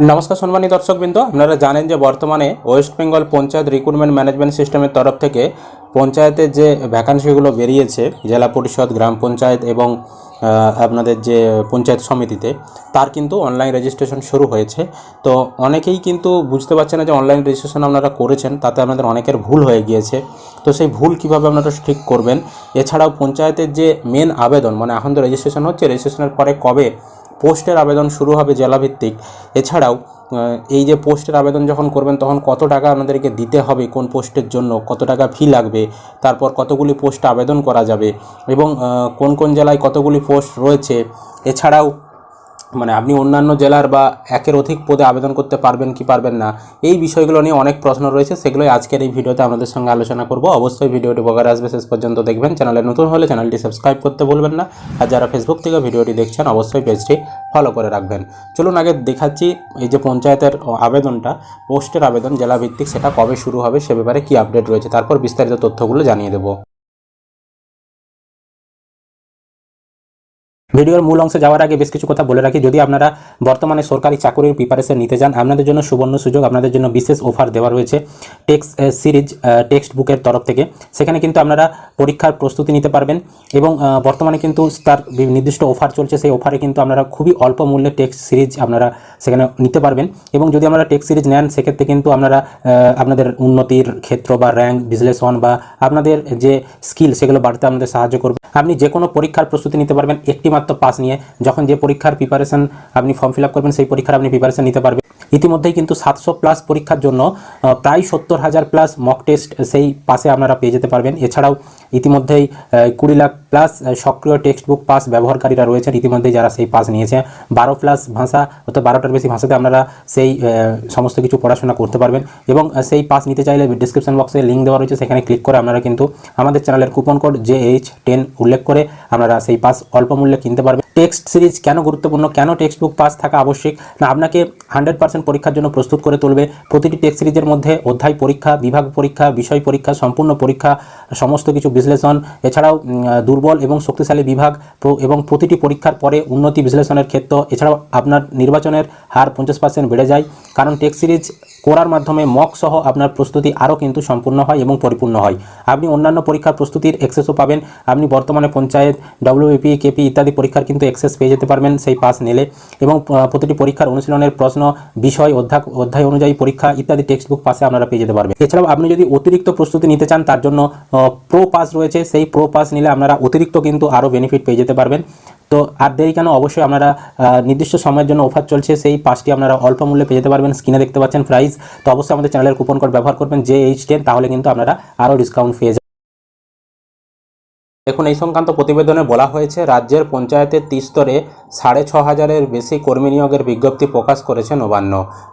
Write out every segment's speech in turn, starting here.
নমস্কার সম্মানী দর্শকবৃন্দ, আপনারা জানেন যে বর্তমানে West Bengal panchayat recruitment management সিস্টেমের তরফ থেকে পঞ্চায়েতের যে ভ্যাকান্সিগুলো বেরিয়েছে, জেলা পরিষদ, গ্রাম পঞ্চায়েত এবং আপনাদের যে পঞ্চায়েত সমিতিতে, তার কিন্তু অনলাইন রেজিস্ট্রেশন শুরু হয়েছে। তো অনেকেই কিন্তু বুঝতে পারছে না যে অনলাইন রেজিস্ট্রেশন আপনারা করেছেন, তাতে আপনাদের অনেকের ভুল হয়ে গিয়েছে। তো সেই ভুল কীভাবে আপনারা ঠিক করবেন? এছাড়াও পঞ্চায়েতের যে মেন আবেদন মানে এখন তো রেজিস্ট্রেশন হচ্ছে রেজিস্ট্রেশনের পরে কবে পোস্টের আবেদন শুরু হবে জেলাভিত্তিক। এছাড়াও এই যে পোস্টের আবেদন যখন করবেন, তখন কত টাকা আমাদেরকে দিতে হবে, কোন পোস্টের জন্য, কত টাকা ফি লাগবে, তারপর কতগুলি পোস্ট আবেদন করা যাবে এবং কোন কোন জেলায় কতগুলি পোস্ট রয়েছে। এছাড়াও মানে আপনি অন্যান্য জেলার বা একের অধিক পদে আবেদন করতে পারবেন কি পারবেন না, এই বিষয়গুলো নিয়ে অনেক প্রশ্ন রয়েছে, সেগুলোই আজকের এই ভিডিওতে আপনাদের সঙ্গে আলোচনা করব। অবশ্যই ভিডিওটি বগার আসবে, শেষ পর্যন্ত দেখবেন। চ্যানেলে নতুন হলে চ্যানেলটি সাবস্ক্রাইব করতে ভুলবেন না। আর যারা ফেসবুক থেকে ভিডিওটি দেখছেন, অবশ্যই পেজটি ফলো করে রাখবেন। চলুন আগে দেখাচ্ছি এই যে পঞ্চায়েতের আবেদনটা, পোস্টের আবেদন জেলা ভিত্তিক সেটা কবে শুরু হবে, সে ব্যাপারে কি আপডেট রয়েছে, তারপর বিস্তারিত তথ্যগুলো জানিয়ে দেবো। ভিডিওর মূল অংশে যাওয়ার আগে বেশ কিছু কথা বলে রাখি। যদি আপনারা বর্তমানে সরকারি চাকরির প্রিপারেশন নিতে চান, আপনাদের জন্য সুবর্ণ সুযোগ, আপনাদের জন্য বিশেষ অফার দেওয়া রয়েছে টেক্সট সিরিজ টেক্সট বুকের তরফ থেকে। সেখানে কিন্তু আপনারা পরীক্ষার প্রস্তুতি নিতে পারবেন এবং বর্তমানে কিন্তু তার নির্দিষ্ট অফার চলছে। সেই অফারে কিন্তু আপনারা খুবই অল্প মূল্যে টেক্সট সিরিজ আপনারা সেখানে নিতে পারবেন এবং যদি আপনারা টেক্সট সিরিজ নেন, সেক্ষেত্রে কিন্তু আপনারা আপনাদের উন্নতির ক্ষেত্র বা র্যাঙ্ক বিশ্লেষণ বা আপনাদের যে স্কিল সেগুলো বাড়তে আপনাদের সাহায্য করবে। আপনি যে কোনো পরীক্ষার প্রস্তুতি নিতে পারবেন। একটি মাত্র পাস নিয়ে যখন যে পরীক্ষার প্রিপারেশন আপনি ফর্ম ফিল করবেন, সেই পরীক্ষার আপনি প্রিপারেশন নিতে পারবেন। ইতিমধ্যেই কিন্তু সাতশো প্লাস পরীক্ষার জন্য প্রায় সত্তর হাজার প্লাস মক টেস্ট সেই পাশে আপনারা পেয়ে যেতে পারবেন। এছাড়াও ইতিমধ্যেই কুড়ি লাখ প্লাস সক্রিয় টেক্সট বুক পাস ব্যবহারকারীরা রয়েছেন ইতিমধ্যেই যারা সেই পাস নিয়েছে। বারো প্লাস ভাষা, অর্থাৎ বারোটার বেশি ভাষাতে আপনারা সেই সমস্ত কিছু পড়াশোনা করতে পারবেন। এবং সেই পাস নিতে চাইলে ডিসক্রিপশন বক্সে লিঙ্ক দেওয়া রয়েছে, সেখানে ক্লিক করে আপনারা কিন্তু আমাদের চ্যানেলের coupon code J H ten উল্লেখ করে আপনারা সেই পাস অল্প মূল্যে কিনতে পারবেন। টেক্সট সিরিজ কেন গুরুত্বপূর্ণ, কেন টেক্সট বুক পাস থাকা আবশ্যক? না, আপনাকে হান্ড্রেড পার্সেন্ট পরীক্ষার জন্য প্রস্তুত করে তুলবে। প্রতিটি টেক্সট সিরিজের মধ্যে অধ্যায় পরীক্ষা, বিভাগ পরীক্ষা, বিষয় পরীক্ষা, সম্পূর্ণ পরীক্ষা, সমস্ত কিছু বিশ্লেষণ, এছাড়াও দুর্বল এবং শক্তিশালী বিভাগ এবং প্রতিটি পরীক্ষার পরে উন্নতি বিশ্লেষণের ক্ষেত্র, এছাড়াও আপনার নির্বাচনের হার পঞ্চাশ পার্সেন্ট বেড়ে যায়। কারণ টেক্স সিরিজ করার মাধ্যমে মক সহ আপনার প্রস্তুতি আরও কিন্তু সম্পূর্ণ হয় এবং পরিপূর্ণ হয়। আপনি অন্যান্য পরীক্ষার প্রস্তুতির এক্সেসও পাবেন। আপনি বর্তমানে পঞ্চায়েত ডব্লিউপি কেপি ইত্যাদি পরীক্ষার কিন্তু এক্সেস পেয়ে যেতে পারবেন সেই পাস নিলে। এবং প্রতিটি পরীক্ষার অনুশীলনের প্রশ্ন, বিষয় অধ্যায় অধ্যায় অনুযায়ী পরীক্ষা ইত্যাদি টেক্সট বুক পাশে আপনারা পেয়ে যেতে পারবেন। এছাড়াও আপনি যদি অতিরিক্ত প্রস্তুতি নিতে চান, তার জন্য প্রো পাস রয়েছে। সেই প্রো পাস নিলে আপনারা অতিরিক্ত কিন্তু আরও বেনিফিট পেয়ে যেতে পারবেন। তো আর দেরি কেন? অবশ্যই আপনারা নির্দিষ্ট সময়ের জন্য অফার চলছে। সেই পাসটি আপনারা অল্প মূল্যে পেয়ে যেতে পারবেন। স্ক্রিনে দেখতে পাচ্ছেন প্রাইস তো অবশ্যই আমাদের চ্যানেলের কুপন কোড ব্যবহার করবেন যে এইচ টেন তাহলে কিন্তু আপনারা আরও ডিসকাউন্ট পেয়ে দেখুন, এই সংক্রান্ত প্রতিবেদনে বলা হয়েছে, রাজ্যের পঞ্চায়েতের তিস্তরে সাড়ে ছ হাজারের বেশি কর্মী নিয়োগের বিজ্ঞপ্তি প্রকাশ করেছে নবান্ন।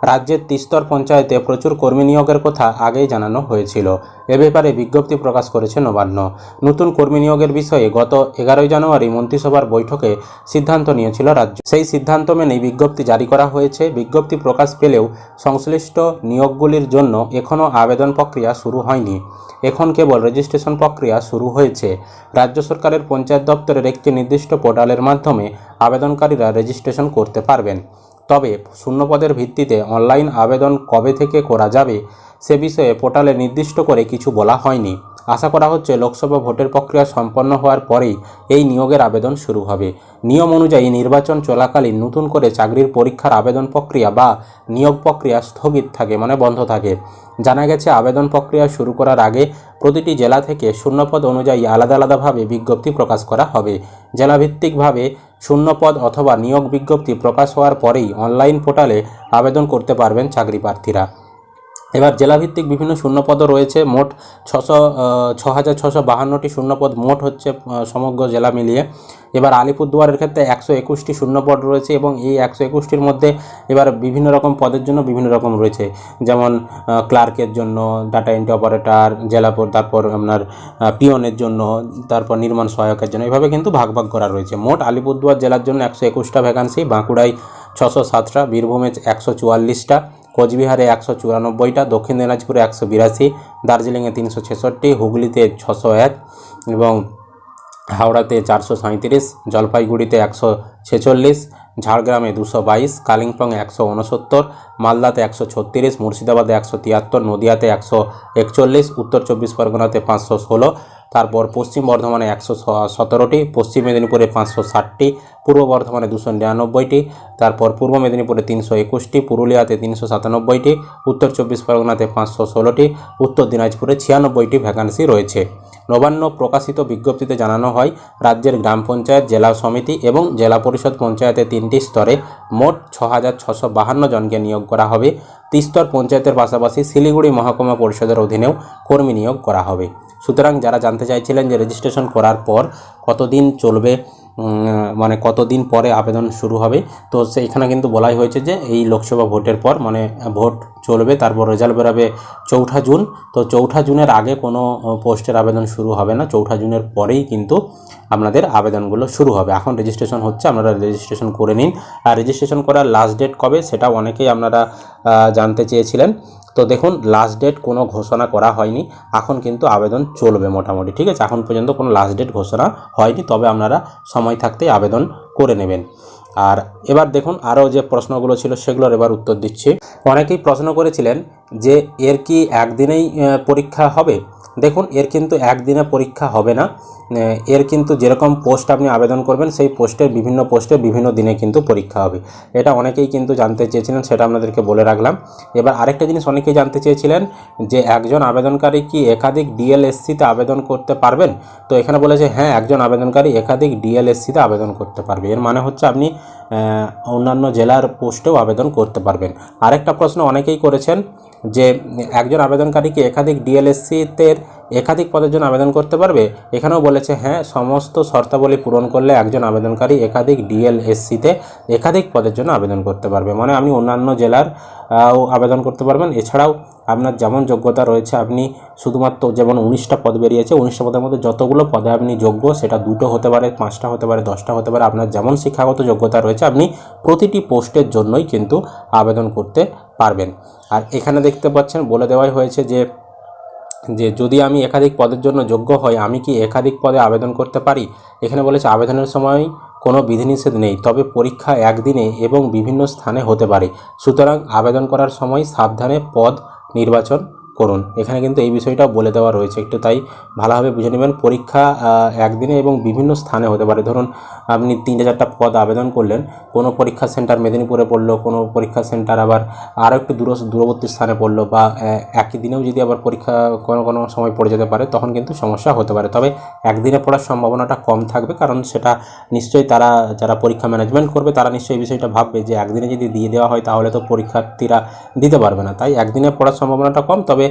রাজ্যের তিস্তর পঞ্চায়েতে প্রচুর কর্মী নিয়োগের কথা আগেই জানানো হয়েছিল। এ ব্যাপারে বিজ্ঞপ্তি প্রকাশ করেছে নবান্ন। নতুন কর্মী নিয়োগের বিষয়ে গত এগারোই জানুয়ারি মন্ত্রিসভার বৈঠকে সিদ্ধান্ত নিয়েছিল রাজ্য। সেই সিদ্ধান্ত মেনেই বিজ্ঞপ্তি জারি করা হয়েছে। বিজ্ঞপ্তি প্রকাশ পেলেও সংশ্লিষ্ট নিয়োগগুলির জন্য এখনও আবেদন প্রক্রিয়া শুরু হয়নি। এখন কেবল রেজিস্ট্রেশন প্রক্রিয়া শুরু হয়েছে। রাজ্য সরকারের পঞ্চায়েত দপ্তরের একটি নির্দিষ্ট পোর্টালের মাধ্যমে আবেদনকারীরা রেজিস্ট্রেশন করতে পারবেন। তবে শূন্যপদের ভিত্তিতে অনলাইন আবেদন কবে থেকে করা যাবে, সে বিষয়ে পোর্টালে নির্দিষ্ট করে কিছু বলা হয়নি। আশা করা হচ্ছে লোকসভা ভোটের প্রক্রিয়া সম্পন্ন হওয়ার পরেই এই নিয়োগের আবেদন শুরু হবে। নিয়ম অনুযায়ী নির্বাচন চলাকালীন নতুন করে চাকরির পরীক্ষার আবেদন প্রক্রিয়া বা নিয়োগ প্রক্রিয়া স্থগিত থাকে মানে বন্ধ থাকে। জানা গেছে, আবেদন প্রক্রিয়া শুরু করার আগে প্রতিটি জেলা থেকে শূন্যপদ অনুযায়ী আলাদা আলাদাভাবে বিজ্ঞপ্তি প্রকাশ করা হবে। জেলাভিত্তিকভাবে শূন্যপদ অথবা নিয়োগ বিজ্ঞপ্তি প্রকাশ হওয়ার পরেই অনলাইন পোর্টালে আবেদন করতে পারবেন চাকরি প্রার্থীরা। এবার জেলাভিত্তিক বিভিন্ন শূন্যপদও রয়েছে। মোট ছশো ছ হাজার ছশো বাহান্নটি শূন্যপদ মোট হচ্ছে সমগ্র জেলা মিলিয়ে। এবার আলিপুরদুয়ারের ক্ষেত্রে একশো একুশটি শূন্যপদ রয়েছে এবং এই একশো একুশটির মধ্যে এবার বিভিন্ন রকম পদের জন্য বিভিন্ন রকম রয়েছে। যেমন ক্লার্কের জন্য, ডাটা এন্ট্রি অপারেটর, জেলা তারপর আপনার পিয়নের জন্য, তারপর নির্মাণ সহায়কের জন্য এভাবে কিন্তু ভাগ ভাগ করা রয়েছে। মোট আলিপুরদুয়ার জেলার জন্য একশো একুশটা ভ্যাকান্সি বাঁকুড়ায় ছশো সাতটা, বীরভূমে একশো চুয়াল্লিশটা কোচবিহারে একশো চুরানব্বইটা, দক্ষিণ দিনাজপুরে একশো বিরাশি, দার্জিলিংয়ে তিনশো ছেষট্টি, হুগলিতে ছশো এক এবং হাওড়াতে চারশো সাঁইত্রিশ, জলপাইগুড়িতে একশো ছেচল্লিশ, ঝাড়গ্রামে দুশো বাইশ কালিম্পং একশো উনসত্তর মালদাতে একশো ছত্রিশ, মুর্শিদাবাদে একশো তিয়াত্তর, নদিয়াতে একশো একচল্লিশ, উত্তর চব্বিশ পরগনাতে পাঁচশো ষোলো তারপর পশ্চিম বর্ধমানে একশো সতেরোটি, পশ্চিম মেদিনীপুরে পাঁচশো ষাটটি, পূর্ব বর্ধমানে দুশো নিরানব্বইটি, তারপর পূর্ব মেদিনীপুরে তিনশো একুশটি, পুরুলিয়াতে তিনশো সাতানব্বইটি, উত্তর চব্বিশ পরগনাতে পাঁচশো ষোলোটি, উত্তর দিনাজপুরে ছিয়ানব্বইটি ভ্যাকান্সি রয়েছে। নবান্ন প্রকাশিত বিজ্ঞপ্তিতে জানানো হয়, রাজ্যের গ্রাম পঞ্চায়েত, জেলা সমিতি এবং জেলা পরিষদ পঞ্চায়েতের তিনটি স্তরে মোট ছ হাজার ছশো বাহান্ন জনকে নিয়োগ করা হবে। ত্রিস্তর পঞ্চায়েতের পাশাপাশি শিলিগুড়ি মহকুমা পরিষদের অধীনেও কর্মী নিয়োগ করা হবে। সুতরাং যারা জানতে চাইছিলেন যে রেজিস্ট্রেশন করার পর কতদিন চলবে মানে কতদিন পরে আবেদন শুরু হবে, তো সেইখানে কিন্তু বলাই হয়েছে যে এই লোকসভা ভোটের পর মানে ভোট চলবে, তারপর রেজাল্ট বেরোবে চৌঠা জুন। তো চৌঠা জুনের আগে কোনো পোস্টের আবেদন শুরু হবে না। চৌঠা জুনের পরেই কিন্তু আপনাদের আবেদনগুলো শুরু হবে। এখন রেজিস্ট্রেশন হচ্ছে, আপনারা রেজিস্ট্রেশন করে নিন। আর রেজিস্ট্রেশন করার লাস্ট ডেট কবে সেটাও অনেকেই আপনারা জানতে চেয়েছিলেন। তো দেখুন লাস্ট ডেট কোনো ঘোষণা করা হয়নি। এখন কিন্তু আবেদন চলবে মোটামুটি, ঠিক আছে? এখন পর্যন্ত কোনো লাস্ট ডেট ঘোষণা হয়নি। তবে আপনারা সময় থাকতেই আবেদন করে নেবেন। আর এবার দেখুন আরও যে প্রশ্নগুলো ছিল সেগুলোর এবার উত্তর দিচ্ছি। অনেকেই প্রশ্ন করেছিলেন যে এর কি একদিনেই পরীক্ষা হবে? দেখুন, এর কিন্তু একদিনে পরীক্ষা হবে না। এর কিন্তু যেরকম পোস্ট আপনি আবেদন করবেন, সেই পোস্টের বিভিন্ন পোস্টে বিভিন্ন দিনে কিন্তু পরীক্ষা হবে। এটা অনেকেই কিন্তু জানতে চেয়েছিলেন, সেটা আপনাদেরকে বলে রাখলাম। এবার আরেকটা জিনিস অনেকেই জানতে চেয়েছিলেন, যে একজন আবেদনকারী কি একাধিক ডিএলএসসিতে আবেদন করতে পারবেন? তো এখানে বলেছে হ্যাঁ একজন আবেদনকারী একাধিক ডিএলএসসিতে আবেদন করতে পারবে। এর মানে হচ্ছে আপনি অন্যান্য জেলার পোস্টেও আবেদন করতে পারবেন। আরেকটা প্রশ্ন অনেকেই করেছেন যে একজন আবেদনকারী কি একাধিক ডিএলএসসিতে একাধিক পদের জন্য আবেদন করতে পারবে, এখানেও বলেছে হ্যাঁ সমস্ত শর্তাবলী পূরণ করলে একজন আবেদনকারী একাধিক ডিএলএসসিতে একাধিক পদের জন্য আবেদন করতে পারবে। মানে আপনি অন্যান্য জেলার আবেদন করতে পারবেন। এছাড়াও আপনার যেমন যোগ্যতা রয়েছে, আপনি শুধুমাত্র যেমন উনিশটা পদ বেরিয়েছে, উনিশটা পদের মধ্যে যতগুলো পদে আপনি যোগ্য, সেটা দুটো হতে পারে, পাঁচটা হতে পারে, দশটা হতে পারে, আপনার যেমন শিক্ষাগত যোগ্যতা রয়েছে, আপনি প্রতিটি পোস্টের জন্যই কিন্তু আবেদন করতে পারবেন। আর এখানে দেখতে পাচ্ছেন, বলে দেওয়াই হয়েছে যে যে যদি আমি একাধিক পদের জন্য যোগ্য হই, আমি কি একাধিক পদে আবেদন করতে পারি? এখানে বলেছে, আবেদনের সময় কোনো বিধিনিষেধ নেই, তবে পরীক্ষা একদিনে এবং বিভিন্ন স্থানে হতে পারে। সুতরাং আবেদন করার সময় সাবধানে পদ নির্বাচন করুন। এখানে কিন্তু এই বিষয়টাও বলে দেওয়া রয়েছে। একটু তাই ভালোভাবে বুঝে নেবেন। পরীক্ষা একদিনে এবং বিভিন্ন স্থানে হতে পারে। ধরুন, আপনি তিনটে চারটা পদ আবেদন করলেন। কোনো পরীক্ষা সেন্টার মেদিনীপুরে পড়ল, কোনো পরীক্ষা সেন্টার আবার আরও একটু দূর, দূরবর্তী স্থানে পড়ল বা একই দিনেও যদি আবার পরীক্ষা কোনো কোনো সময় পড়ে যেতে পারে, তখন কিন্তু সমস্যা হতে পারে। তবে একদিনে পড়ার সম্ভাবনাটা কম থাকবে, কারণ সেটা নিশ্চয়ই তারা, যারা পরীক্ষা ম্যানেজমেন্ট করবে, তারা নিশ্চয়ই এই বিষয়টা ভাববে যে একদিনে যদি দিয়ে দেওয়া হয়, তাহলে তো পরীক্ষার্থীরা দিতে পারবে না। তাই একদিনে পড়ার সম্ভাবনাটা কম। তবে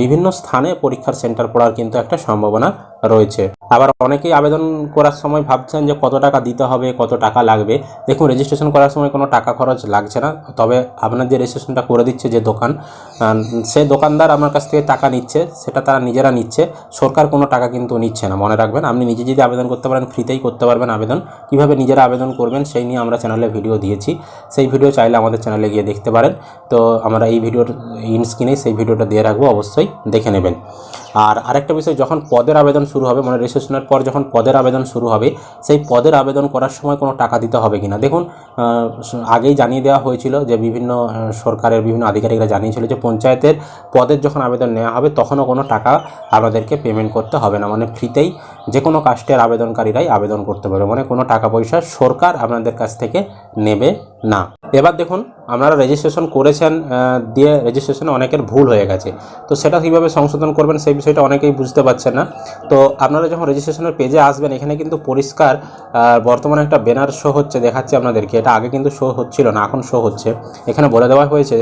বিভিন্ন স্থানে পরীক্ষার সেন্টার পড়ার কিন্তু একটা সম্ভাবনা রয়েছে। আবার অনেকেই আবেদন করার সময় ভাবছেন যে কত টাকা দিতে হবে, কত টাকা লাগবে। দেখুন রেজিস্ট্রেশন করার সময় কোনো টাকা খরচ লাগছে না। তবে আপনার যে রেজিস্ট্রেশনটা করে দিচ্ছে যে দোকান সে দোকানদার আপনার কাছ থেকে টাকা নিচ্ছে, সেটা তারা নিজেরা নিচ্ছে। সরকার কোনো টাকা কিন্তু নিচ্ছে না, মনে রাখবেন। আপনি নিজে যদি আবেদন করতে পারেন ফ্রিতেই করতে পারবেন আবেদন। কীভাবে নিজেরা আবেদন করবেন, সেই নিয়ে আমরা চ্যানেলে ভিডিও দিয়েছি। সেই ভিডিও চাইলে আমাদের চ্যানেলে গিয়ে দেখতে পারেন। তো আমরা এই ভিডিওর ইন স্ক্রিনে সেই ভিডিওটা দিয়ে রাখব। অবশ্যই দেখে নেবেন। আর আরেকটা বিষয়, যখন পদের আবেদন শুরু হবে মানে রেজিস্ট্রেশনের পর যখন পদের আবেদন শুরু হবে, সেই পদের আবেদন করার সময় কোনো টাকা দিতে হবে কিনা? দেখুন আগেই জানিয়ে দেওয়া হয়েছিল যে বিভিন্ন সরকারের বিভিন্ন আধিকারিকরা জানিয়েছিল যে পঞ্চায়েতের পদের যখন আবেদন নেওয়া হবে, তখনও কোনো টাকা আপনাদেরকে পেমেন্ট করতে হবে না। মানে ফ্রিতেই যে কোনো কাস্টের আবেদনকারীরাই আবেদন করতে পারবে। মানে কোনো টাকা পয়সা সরকার আপনাদের কাছ থেকে নেবে না। এবার দেখুন, আপনারা রেজিস্ট্রেশন করেছেন দিয়ে রেজিস্ট্রেশনে অনেকের ভুল হয়ে গেছে। তো সেটা কীভাবে সংশোধন করবেন, সেই বিষয়টা অনেকেই বুঝতে পারছেন না। তো আপনারা যখন রেজিস্ট্রেশনের পেজে আসবেন, এখানে কিন্তু পরিষ্কার বর্তমানে একটা ব্যানার শো হচ্ছে, দেখাচ্ছি আপনাদেরকে। এটা আগে কিন্তু শো হচ্ছিল না, এখন শো হচ্ছে। এখানে বলে দেওয়া হয়েছে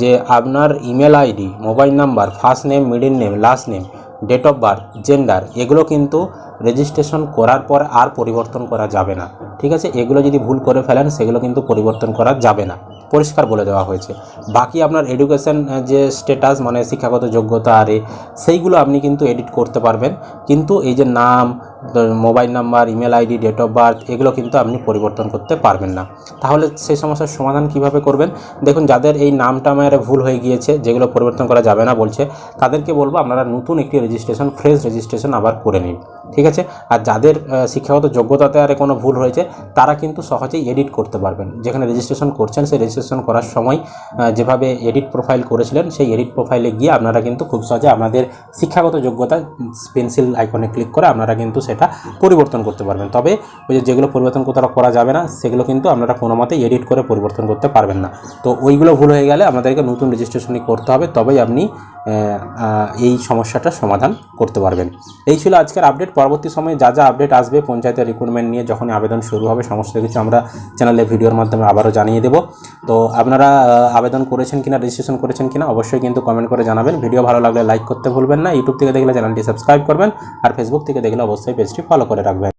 যে, আপনার email ID mobile number first name middle name last name date of birth gender এগুলো কিন্তু রেজিস্ট্রেশন করার পর আর পরিবর্তন করা যাবে না। ঠিক আছে? এগুলো যদি ভুল করে ফেলেন, সেগুলো কিন্তু পরিবর্তন করা যাবে না। পরিষ্কার বলে দেওয়া হয়েছে। বাকি আপনার এডুকেশন যে স্ট্যাটাস মানে শিক্ষাগত যোগ্যতা, আরে, সেইগুলো আপনি কিন্তু এডিট করতে পারবেন। কিন্তু এই যে নাম mobile number, email ID, date of birth, এগুলো কিন্তু আপনি পরিবর্তন করতে পারবেন না। তাহলে সেই সমস্যার সমাধান কীভাবে করবেন? দেখুন, যাদের এই নামটা আমার ভুল হয়ে গিয়েছে, যেগুলো পরিবর্তন করা যাবে না বলছে, তাদেরকে বলব আপনারা নতুন একটি রেজিস্ট্রেশন ফ্রেশ রেজিস্ট্রেশন আবার করে নিন, ঠিক আছে? আর যাদের শিক্ষাগত যোগ্যতাতে আর কোনো ভুল হয়েছে, তারা কিন্তু সহজেই এডিট করতে পারবেন। যেখানে রেজিস্ট্রেশন করছেন, সেই রেজিস্ট্রেশন করার সময় যেভাবে এডিট প্রোফাইল করেছিলেন, সেই এডিট প্রোফাইলে গিয়ে আপনারা কিন্তু খুব সহজে আপনাদের শিক্ষাগত যোগ্যতা পেন্সিল আইকনে ক্লিক করে আপনারা কিন্তু সেটা পরিবর্তন করতে পারবেন। তবে ওই যে যেগুলো পরিবর্তন কোথাও করা যাবে না, সেগুলো কিন্তু আপনারা কোনো মতে এডিট করে পরিবর্তন করতে পারবেন না। তো ওইগুলো ভুল হয়ে গেলে আপনাদেরকে নতুন রেজিস্ট্রেশনই করতে হবে, তবেই আপনি এই সমস্যাটার সমাধান করতে পারবেন। এই ছিল আজকের আপডেট পরবর্তী সময়ে যা যা আপডেট আসবে, পঞ্চায়েতের রিক্রুটমেন্ট নিয়ে যখন আবেদন শুরু হবে, সমস্ত কিছু আমরা চ্যানেলে ভিডিওর মাধ্যমে আবারও জানিয়ে দেব। তো আপনারা আবেদন করেছেন কিনা রেজিস্ট্রেশন করেছেন কিনা, অবশ্যই কিন্তু কমেন্ট করে জানাবেন। ভিডিও ভালো লাগলে লাইক করতে ভুলবেন না। ইউটিউব থেকে দেখলে চ্যানেলটি সাবস্ক্রাইব করবেন। আর ফেসবুক থেকে দেখলে অবশ্যই পেজটি ফলো করে রাখবেন।